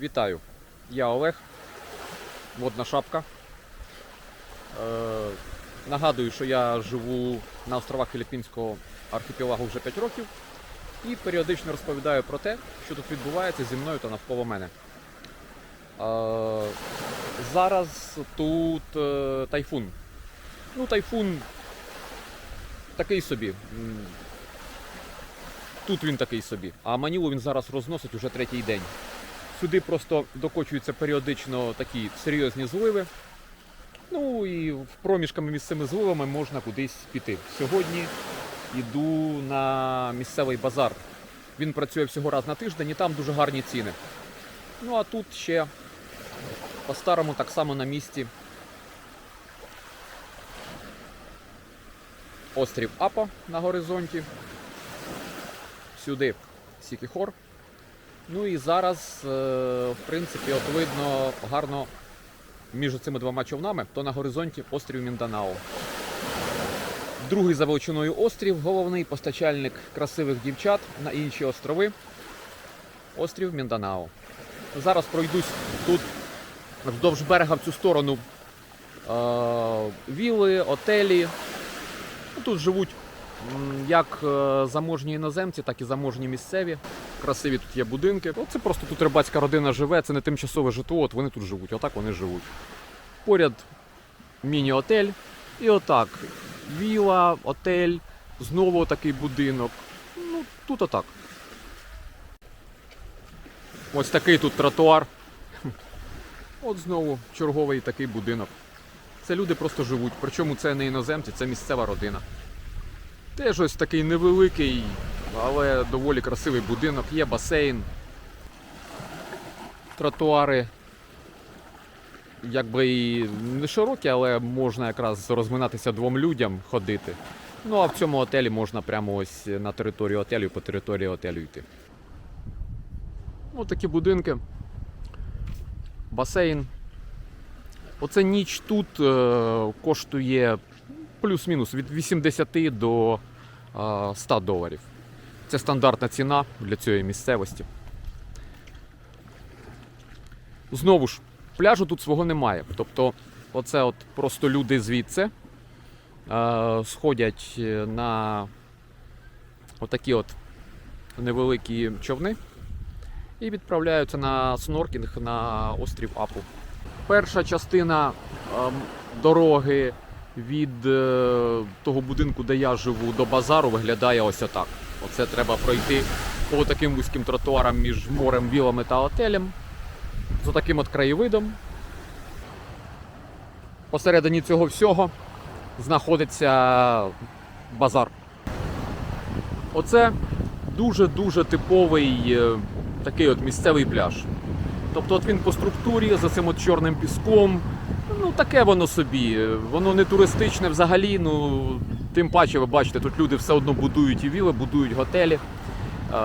Вітаю! Я Олег. Водна шапка. Е, нагадую, що я живу на островах Філіппінського архіпелагу вже 5 років і періодично розповідаю про те, що тут відбувається зі мною та навколо мене. Е, зараз тут е, тайфун. Ну, тайфун такий собі. Тут він такий собі. А Манілу він зараз розносить уже третій день. Сюди просто докочуються періодично такі серйозні зливи. Ну і проміжками між цими зливами можна кудись піти. Сьогодні йду на місцевий базар. Він працює всього раз на тиждень і там дуже гарні ціни. Ну а тут ще по-старому так само на місці. Острів Апа на горизонті. Сюди Сікіхор. Ну і зараз, е, в принципі, от видно гарно між цими двома човнами, то на горизонті острів Мінданао. Другий за величиною острів, головний постачальник красивих дівчат на інші острови. Острів Мінданао. Зараз пройдусь тут вздовж берега в цю сторону е, віли, отелі. Ну, Тут живуть як е, заможні іноземці, так і заможні місцеві. Красиві тут є будинки. Ну, це просто тут рибацька родина живе, це не тимчасове житло, от вони тут живуть, отак вони живуть. Поряд міні-отель. І отак. Віла, отель, знову такий будинок. Ну, тут отак. Ось такий тут тротуар. От знову черговий такий будинок. Це люди просто живуть. Причому це не іноземці, це місцева родина. Теж ось такий невеликий, але доволі красивий будинок. Є басейн, тротуари. Якби і не широкі, але можна якраз розминатися двом людям ходити. Ну а в цьому отелі можна прямо ось на територію отелю по території отелю йти. Ось такі будинки. Басейн. Оце ніч тут е, коштує плюс-мінус від 80 до е, 100 доларів. Це стандартна ціна для цієї місцевості. Знову ж, пляжу тут свого немає. Тобто, оце от просто люди звідси е, сходять на отакі от невеликі човни і відправляються на сноркінг на острів Апу. Перша частина ем, дороги від е, того будинку, де я живу, до базару виглядає ось отак. Оце треба пройти по таким вузьким тротуарам між морем, вілами та отелем. З таким от краєвидом. Посередині цього всього знаходиться базар. Оце дуже-дуже типовий е, такий от місцевий пляж. Тобто от він по структурі за цим от чорним піском. Таке воно собі. Воно не туристичне взагалі. Ну тим паче, ви бачите, тут люди все одно будують і віли, будують готелі. Е,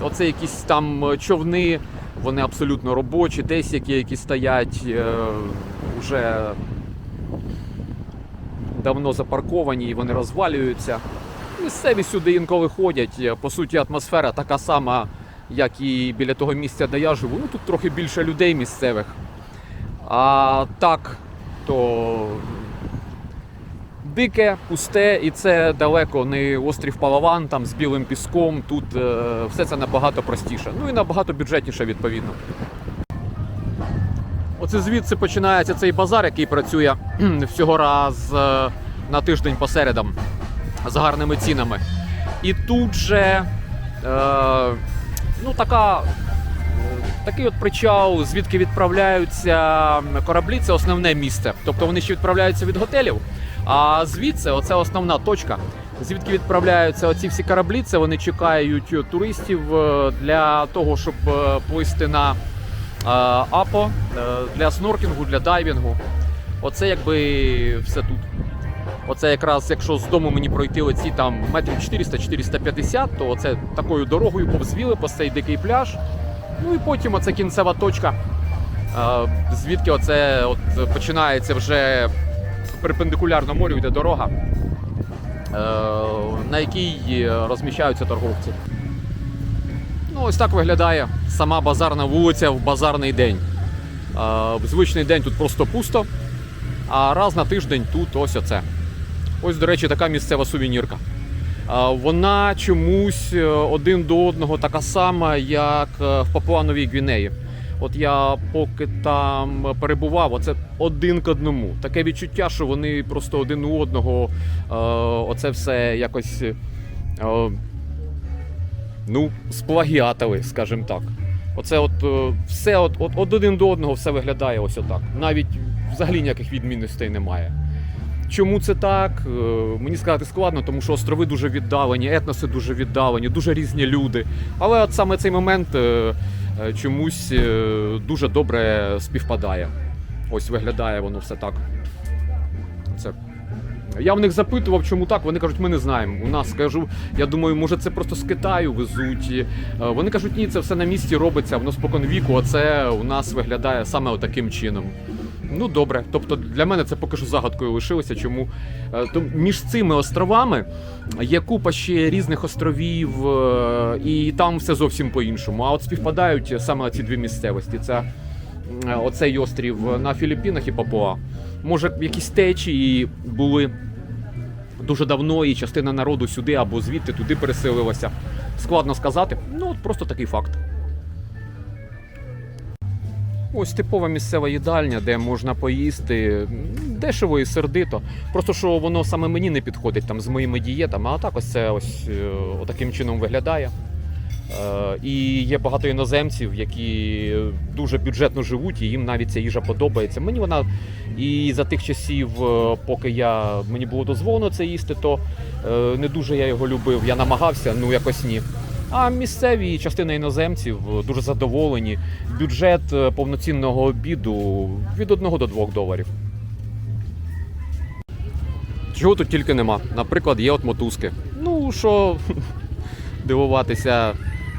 оце якісь там човни, вони абсолютно робочі, десь які, які стоять е, вже давно запарковані і вони розвалюються. Місцеві сюди інколи ходять. По суті, атмосфера така сама, як і біля того місця, де я живу. Ну тут трохи більше людей місцевих. А так, то дике, пусте, і це далеко не острів Палаван там з білим піском. Тут е, все це набагато простіше. Ну і набагато бюджетніше, відповідно. Оце звідси починається цей базар, який працює всього раз е, на тиждень по середам з гарними цінами. І тут же е, ну, така, такий от причал, звідки відправляються кораблі, це основне місце. Тобто вони ще відправляються від готелів. А звідси, оце основна точка. Звідки відправляються оці всі кораблі, це вони чекають туристів е, для того, щоб е, плисти на е, АПО для сноркінгу, для дайвінгу. Оце якби все тут. Оце якраз, якщо з дому мені пройти оці там метрів 400-450, то оце такою дорогою повзвіли по цей дикий пляж. Ну і потім оце кінцева точка, е, звідки оце от починається вже перпендикулярно морю йде дорога, е, на якій розміщаються торговці. Ну, ось так виглядає сама базарна вулиця в базарний день. Е, звичний день тут просто пусто, а раз на тиждень тут ось оце. Ось, до речі, така місцева сувенірка. Вона чомусь е, один до одного така сама, як е, в Папуановій Гвінеї. От я поки там перебував, оце один к одному. Таке відчуття, що вони просто один у одного е, оце все якось ну, сплагіатили, скажімо так. Оце от все от, от один до одного все виглядає ось отак. Навіть взагалі ніяких відмінностей немає. Чому це так? Е, Мені сказати складно, тому що острови дуже віддалені, етноси дуже віддалені, дуже різні люди. Але от саме цей момент е, е, чомусь дуже добре співпадає. Ось виглядає воно все так. Це. Я в них запитував, чому так. Вони кажуть, ми не знаємо. У нас кажу, я думаю, може це просто з Китаю везуть. Вони кажуть, ні, це все на місці робиться, воно спокон віку, а це у нас виглядає саме отаким чином. Ну добре, тобто для мене це поки що загадкою лишилося. Чому Е, то між цими островами є купа ще різних островів, е, і там все зовсім по-іншому. А от співпадають саме ці дві місцевості. Це е, оцей острів на Філіппінах і Папуа. Може, якісь течії були дуже давно, і частина народу сюди або звідти туди переселилася. Складно сказати. Ну, от просто такий факт. Ось типова місцева їдальня, де можна поїсти дешево і сердито. Просто що воно саме мені не підходить там з моїми дієтами, а так ось це ось е, таким чином виглядає. Е, І є багато іноземців, які дуже бюджетно живуть, і їм навіть ця їжа подобається. Мені вона і за тих часів, е, поки я мені було дозволено це їсти, то не дуже я його любив. Я намагався, ну якось ні. А місцеві частина іноземців е, дуже задоволені. Бюджет е, повноцінного обіду від 1 до 2 доларів. Чого тут тільки нема. Наприклад, є от мотузки. Ну що дивуватися,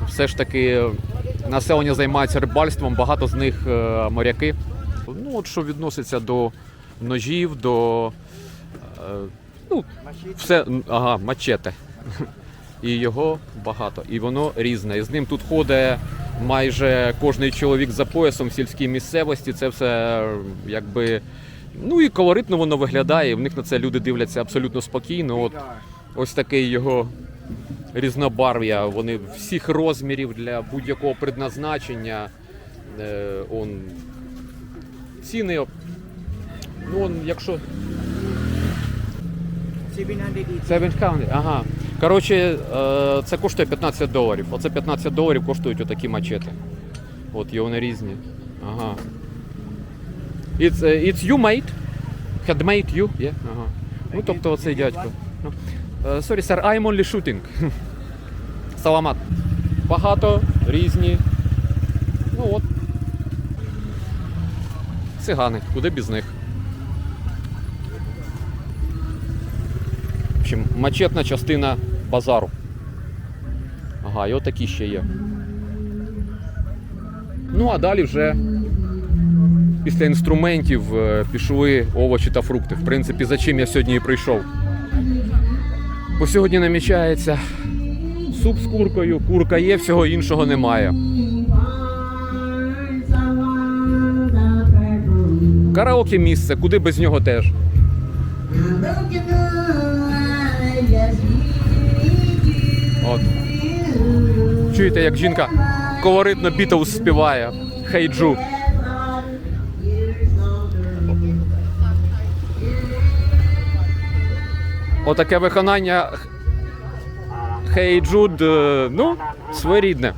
все ж таки населення займається рибальством, багато з них е, моряки. Ну, от що відноситься до ножів, до. ну, все, ага, мачете. І його багато. І воно різне. І з ним тут ходить майже кожний чоловік за поясом в сільській місцевості. Це все якби. Ну і колоритно воно виглядає. В них на це люди дивляться абсолютно спокійно. От ось таке його різнобарв'я. Вони всіх розмірів для будь-якого предназначення. Е, он, ціни. Ну, он, якщо 700 Seven ага. Коротше, е, це коштує 15 доларів. Оце 15 доларів коштують отакі мачети. От, і вони різні. Ага. It's, е, it's you made? Handmade you? Yeah? Ага. Ну, тобто оцей дядько. Ну, е, Sorry, sir, I'm only shooting. Саламат. Багато, різні. Ну от. Цигани, куди без них. В общем, мачетна частина базару. Ага, і отакі ще є. Ну, а далі вже після інструментів е, пішли овочі та фрукти. В принципі, за чим я сьогодні і прийшов. Бо сьогодні намічається суп з куркою, курка є, всього іншого немає. Караоке місце, куди без нього теж. От. Чуєте, як жінка колоритно Бітлз співає Хейджу. Отаке виконання Хей Джуд, е, ну, своєрідне.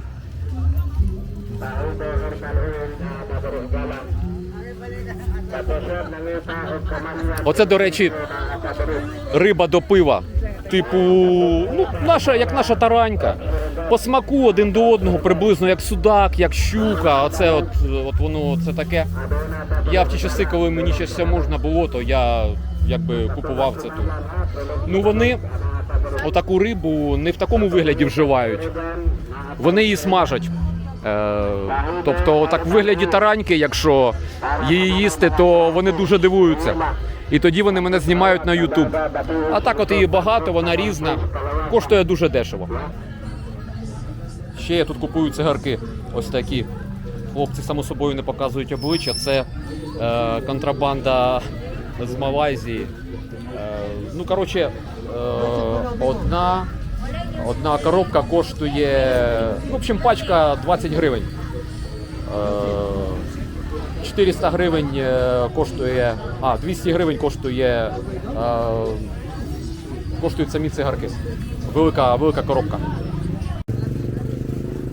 Оце, до речі, риба до пива. Типу, ну, наша, як наша таранька. По смаку один до одного, приблизно як судак, як щука. Оце от, от воно це таке. Я в ті часи, коли мені ще все можна було, то я якби купував це тут. Ну вони отаку рибу не в такому вигляді вживають. Вони її смажать. Е, тобто, так в вигляді тараньки, якщо її їсти, то вони дуже дивуються. І тоді вони мене знімають на YouTube. А так от її багато, вона різна, коштує дуже дешево. Ще я тут купую цигарки. Ось такі. Хлопці, само собою, не показують обличчя. Це е, контрабанда з Малайзії. Е, ну, коротше, е, одна, одна коробка коштує. В общем, пачка 20 гривень. Е, 400 гривень е, коштує. А, 200 гривень коштує. Коштують самі цигарки. Велика, велика коробка.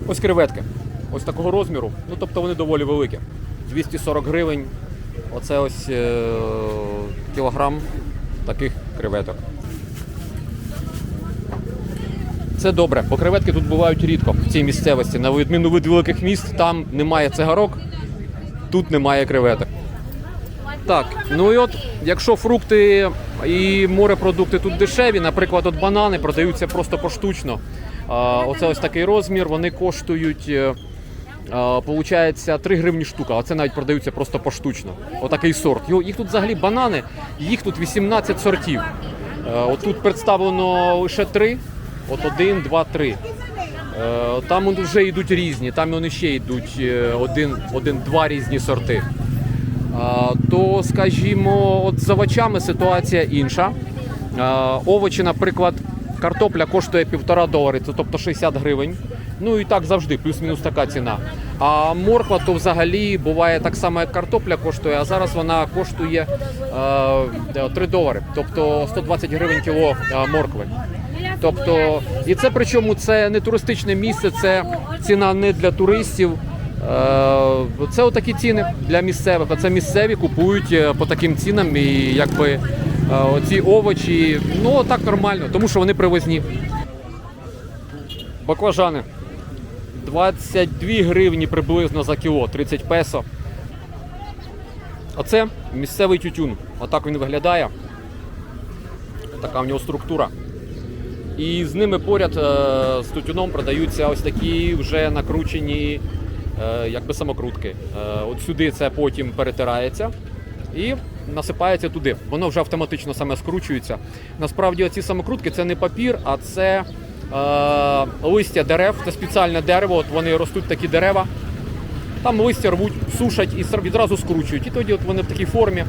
Ось креветки. Ось такого розміру. Ну, тобто вони доволі великі. 240 гривень. Оце ось е, кілограм таких креветок. Це добре, бо креветки тут бувають рідко в цій місцевості. На відміну від великих міст, там немає цигарок, тут немає креветок. Так, ну і от, якщо фрукти і морепродукти тут дешеві, наприклад, от банани продаються просто поштучно. Оце ось такий розмір, вони коштують. е, а, Получається 3 гривні штука, а це навіть продаються просто поштучно. Отакий сорт. Їх тут взагалі банани, їх тут 18 сортів. Е, От тут представлено лише 3. От 1, 2, 3. Е, Там вже йдуть різні, там вони ще йдуть е, один, один, два різні сорти. То, скажімо, от з овочами ситуація інша. Овочі, наприклад, картопля коштує півтора долари, це тобто 60 гривень. Ну і так завжди, плюс-мінус така ціна. А морква то взагалі буває так само, як картопля коштує, а зараз вона коштує е, 3 долари, тобто 120 гривень кіло е, моркви. Тобто, і це причому це не туристичне місце, це ціна не для туристів. Е, Це отакі ціни для місцевих. а Це місцеві купують е, по таким цінам і якби е, оці овочі, ну так нормально, тому що вони привозні. Баклажани. 22 гривні приблизно за кіло, 30 песо. Оце місцевий тютюн. Отак він виглядає. Така в нього структура. І з ними поряд е, з тютюном продаються ось такі вже накручені е, якби самокрутки. Е, От сюди це потім перетирається і насипається туди. Воно вже автоматично саме скручується. Насправді оці самокрутки це не папір, а це е, листя дерев, це спеціальне дерево. От вони ростуть такі дерева. Там листя рвуть, сушать і відразу скручують. І тоді от вони в такій формі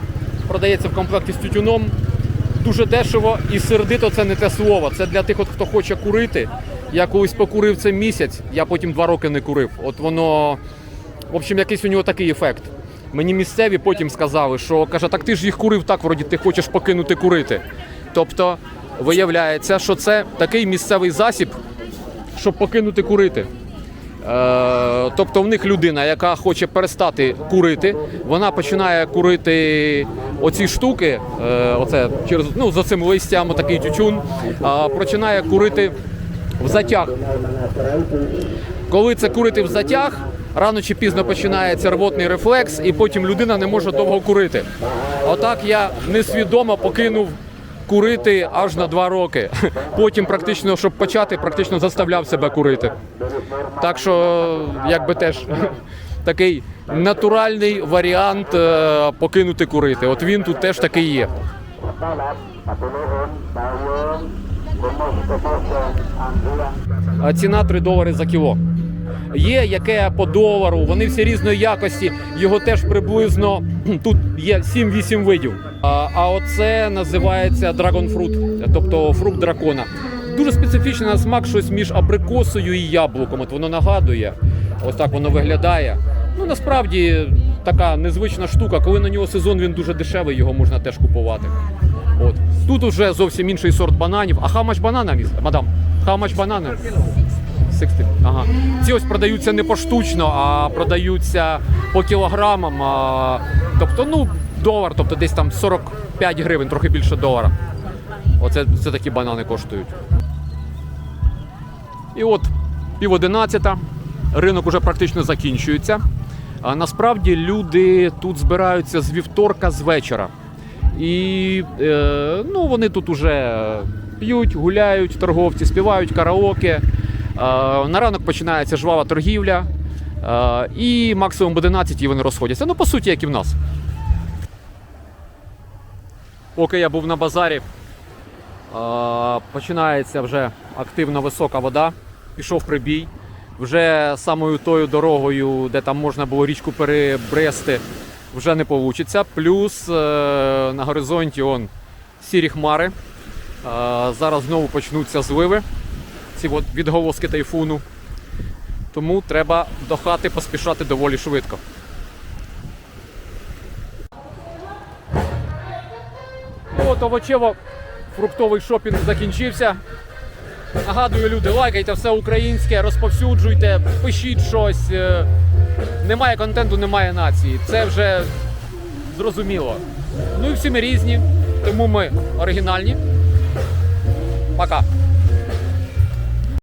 продається в комплекті з тютюном. Дуже дешево і сердито це не те слово. Це для тих, от, хто хоче курити. Я колись покурив це місяць, я потім два роки не курив. От воно, в общем, якийсь у нього такий ефект. Мені місцеві потім сказали, що каже, так ти ж їх курив так, вроді ти хочеш покинути курити. Тобто, виявляється, що це такий місцевий засіб, щоб покинути курити. Е, тобто в них людина, яка хоче перестати курити, вона починає курити оці штуки, е, оце через ну за цим листям, такий тютюн, починає курити в затяг. Коли це курити в затяг, рано чи пізно починається рвотний рефлекс, і потім людина не може довго курити. Отак я несвідомо покинув курити аж на два роки. Потім, практично, щоб почати, практично заставляв себе курити. Так що, якби теж такий натуральний варіант е, покинути курити. От він тут теж такий є. Ціна 3 долари за кіло. Є яке по долару, вони всі різної якості, його теж приблизно тут є 7-8 видів. А, а оце називається Fruit, тобто фрукт дракона. Дуже специфічний на смак щось між абрикосою і яблуком. От воно нагадує. Ось так воно виглядає. Ну насправді така незвична штука. Коли на нього сезон він дуже дешевий, його можна теж купувати. От тут уже зовсім інший сорт бананів. А much банана, міс- мадам? Much банана? 60. Ага. Ці ось продаються не поштучно, а продаються по кілограмам. А, тобто, ну, долар, тобто десь там 45 гривень, трохи більше долара. Оце це такі банани коштують. І от пів одинадцята, ринок уже практично закінчується. А насправді люди тут збираються з вівторка з вечора. І е, ну, вони тут уже п'ють, гуляють, торговці, співають караоке. Е, на ранок починається жвава торгівля. Е, і максимум об 11 вони розходяться. Ну, по суті, як і в нас. Поки я був на базарі, е, починається вже активно висока вода. Пішов прибій. вже самою тою дорогою, де там можна було річку перебрести, вже не вийде. Плюс на горизонті он сірі хмари. Зараз знову почнуться зливи, ці от відголоски тайфуну. Тому треба до хати поспішати доволі швидко. От овочево фруктовий шопінг закінчився. Нагадую, люди, лайкайте все українське, розповсюджуйте, пишіть щось. Е, Немає контенту, немає нації. Це вже зрозуміло. Ну і всі ми різні, тому ми оригінальні. Пока.